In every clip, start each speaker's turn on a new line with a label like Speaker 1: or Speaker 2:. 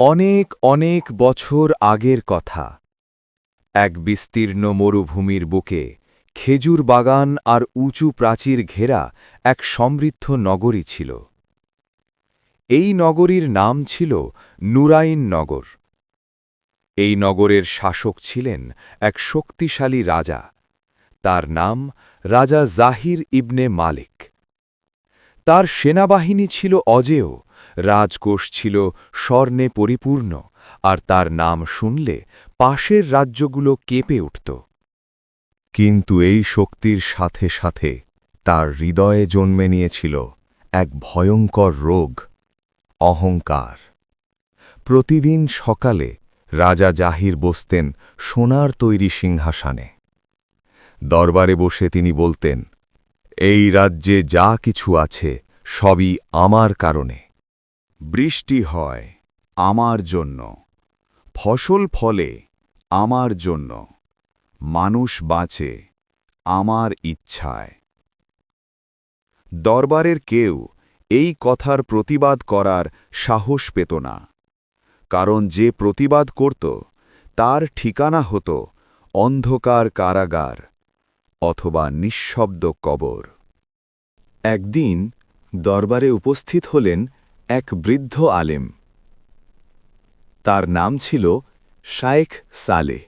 Speaker 1: অনেক অনেক বছর আগের কথা। এক বিস্তীর্ণ মরুভূমির বুকে খেজুর বাগান আর উঁচু প্রাচীর ঘেরা এক সমৃদ্ধ নগরী ছিল। এই নগরীর নাম ছিল নুরাইন নগর। এই নগরের শাসক ছিলেন এক শক্তিশালী রাজা। তার নাম রাজা জাহির ইবনে মালিক। তার সেনাবাহিনী ছিল অজেয়, রাজকোষ ছিল স্বর্ণে পরিপূর্ণ, আর তার নাম শুনলে পাশের রাজ্যগুলো কেঁপে উঠত। কিন্তু এই শক্তির সাথে সাথে তার হৃদয়ে জন্মে নিয়েছিল এক ভয়ঙ্কর রোগ, অহংকার। প্রতিদিন সকালে রাজা জাহির বসতেন সোনার তৈরি সিংহাসনে। দরবারে বসে তিনি বলতেন এই রাজ্যে যা কিছু আছে, সবই আমার কারণে। বৃষ্টি হয় আমার জন্য, ফসল ফলে আমার জন্য, মানুষ বাঁচে আমার ইচ্ছায়। দরবারের কেউ এই কথার প্রতিবাদ করার সাহস পেত না, কারণ যে প্রতিবাদ করত, তার ঠিকানা হতো অন্ধকার কারাগার। অথবা নিঃশব্দ কবর। একদিন দরবারে উপস্থিত হলেন এক বৃদ্ধ আলেম। তার নাম ছিল শায়েখ সালেহ।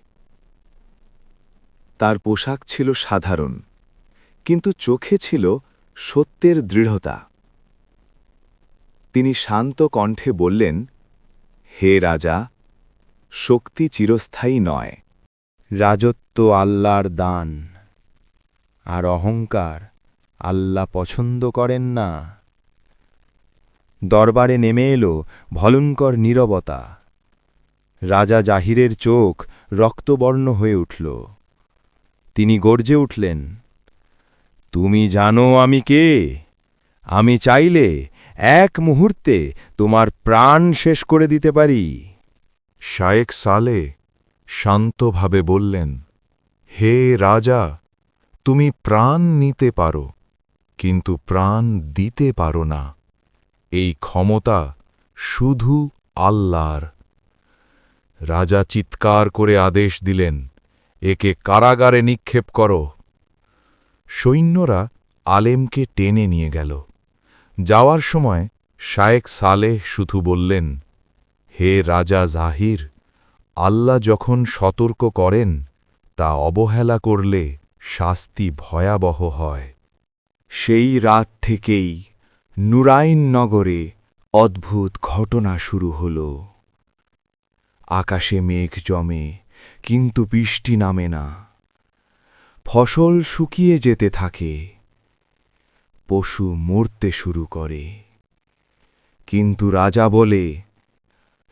Speaker 1: তার পোশাক ছিল সাধারণ, কিন্তু চোখে ছিল সত্যের দৃঢ়তা। তিনি শান্ত কণ্ঠে বললেন, হে রাজা, শক্তি চিরস্থায়ী নয়।
Speaker 2: রাজত্ব আল্লাহর দান। আর অহংকার আল্লাহ পছন্দ করেন না। দরবারে নেমে এলো ভলঙ্কর নীরবতা। রাজা জাহিরের চোখ রক্তবর্ণ হয়ে উঠল। তিনি গর্জে উঠলেন, তুমি জানো আমি কে? আমি চাইলে এক মুহূর্তে তোমার প্রাণ শেষ করে দিতে পারি।
Speaker 1: শায়েক সালে শান্তভাবে বললেন, হে রাজা তুমি প্রাণ নিতে পারো, কিন্তু প্রাণ দিতে পারো না। এই ক্ষমতা শুধু আল্লাহর। রাজা চিৎকার করে আদেশ দিলেন, একে কারাগারে নিক্ষেপ করো। সৈন্যরা আলেমকে টেনে নিয়ে গেল। যাওয়ার সময় শায়েক সালেহ শুধু বললেন, হে রাজা জাহির, আল্লাহ যখন সতর্ক করেন, তা অবহেলা করলে শাস্তি ভয়াবহ হয়। সেই রাত থেকেই নুরাইন নগরে অদ্ভুত ঘটনা শুরু হল। আকাশে মেঘ জমে, কিন্তু বৃষ্টি নামে না। ফসল শুকিয়ে যেতে থাকে। পশু মরতে শুরু করে। কিন্তু রাজা বলে,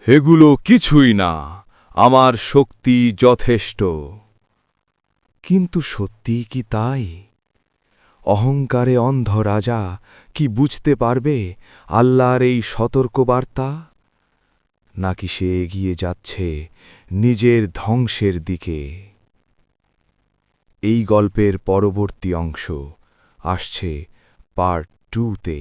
Speaker 1: এগুলো কিছুই না। আমার শক্তি যথেষ্ট। কিন্তু সত্যি কি তাই? অহংকারে অন্ধ রাজা কি বুঝতে পারবে আল্লাহর এই সতর্কবার্তা? নাকি সে এগিয়ে যাচ্ছে নিজের ধ্বংসের দিকে? এই গল্পের পরবর্তী অংশ আসছে পার্ট টুতে